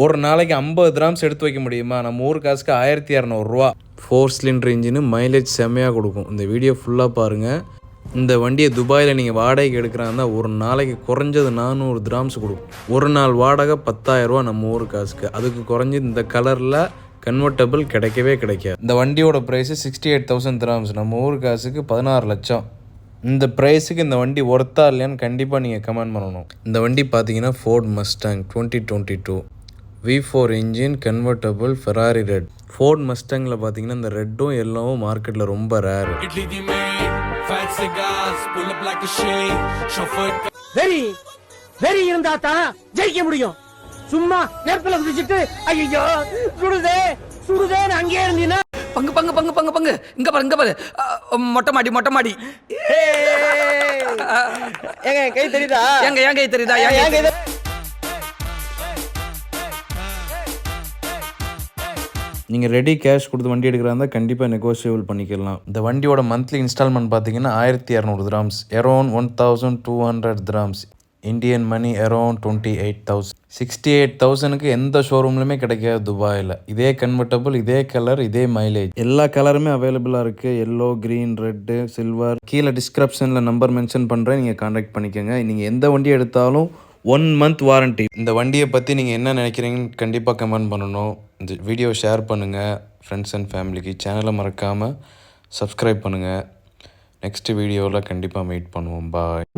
ஒரு நாளைக்கு ஐம்பது கிராம்ஸ் எடுத்து வைக்க முடியுமா? நம்ம ஊர் காசுக்கு ஆயிரத்தி இரநூறுவா ஃபோர் சிலிண்டர் இன்ஜினு மைலேஜ் செம்மையாக கொடுக்கும். இந்த வீடியோ ஃபுல்லாக பாருங்கள் இந்த வண்டியை துபாயில் நீங்கள் வாடகைக்கு எடுக்கிறாங்கன்னா ஒரு நாளைக்கு குறைஞ்சது நானூறு கிராம்ஸ் கொடுக்கும். ஒரு நாள் வாடகை பத்தாயிரரூவா நம்ம ஊர் காசுக்கு. அதுக்கு குறைஞ்சி இந்த கலரில் கன்வெர்ட்டபிள் கிடைக்கவே கிடைக்காது. இந்த வண்டியோட price sixty eight thousand dirhams நம்ம ஊர் காசுக்கு பதினாறு லட்சம். இந்த ப்ரைஸுக்கு இந்த வண்டி ஒர்த்தா இல்லையான்னு கண்டிப்பாக நீங்கள் கமெண்ட் பண்ணணும். இந்த வண்டி பார்த்தீங்கன்னா Ford Mustang twenty twenty two V four engine convertible Ferrari red Ford மஸ்டாங்கில் பார்த்தீங்கன்னா இந்த ரெட்டும் எல்லோவும் மார்க்கெட்டில் ரொம்ப ரேரு வெறி வெறி இருந்தா தான் ஜெயிக்க முடியும். சும்மா நெருப்புல குதிச்சுட்டு ஐயோ சுடுதே சுடுதேன்னு அங்கேயே இருந்தீங்கன்னா பங்கு பங்கு பங்கு பங்கு பங்கு. இங்க பாரு இங்க பாரு. மொட்டை மாடி மொட்டை மாடி. ஏங்க கை தெரியுதா? எங்க என் கை தெரியுதா? என் கை நீங்கள் ரெடி கேஷ் கொடுத்து வண்டி எடுக்கிறா இருந்தால் கண்டிப்பாக நெகோஷியபிள் பண்ணிக்கலாம். இந்த வண்டியோட மந்த்லி இன்ஸ்டால்மெண்ட் பார்த்தீங்கன்னா ஆயிரத்தி இரநூறு grams around one thousand two hundred grams Indian money around twenty eight thousand sixty eight தௌசண்ட்க்கு எந்த ஷோரூம்லையுமே கிடைக்காது துபாயில். இதே கன்வெர்டபுள் இதே கலர் இதே மைலேஜ் எல்லா கலருமே அவைலபிளாக இருக்குது எல்லோ க்ரீன் ரெட்டு சில்வர் கீழே டிஸ்கிரிப்ஷனில் நம்பர் மென்ஷன் பண்ணுறேன் நீங்கள் காண்டாக்ட் பண்ணிக்கோங்க. நீங்கள் எந்த வண்டி எடுத்தாலும் ஒன் மந்த் வாரண்டி இந்த வண்டியை பற்றி நீங்கள் என்ன நினைக்கிறீங்கன்னு கண்டிப்பாக கமெண்ட் பண்ணணும். இந்த வீடியோ ஷேர் பண்ணுங்கள் ஃப்ரெண்ட்ஸ் அண்ட் ஃபேமிலிக்கு சேனலை மறக்காமல் சப்ஸ்கிரைப் பண்ணுங்கள் நெக்ஸ்ட் வீடியோவில் கண்டிப்பாக மீட் பண்ணுவோம். பாய்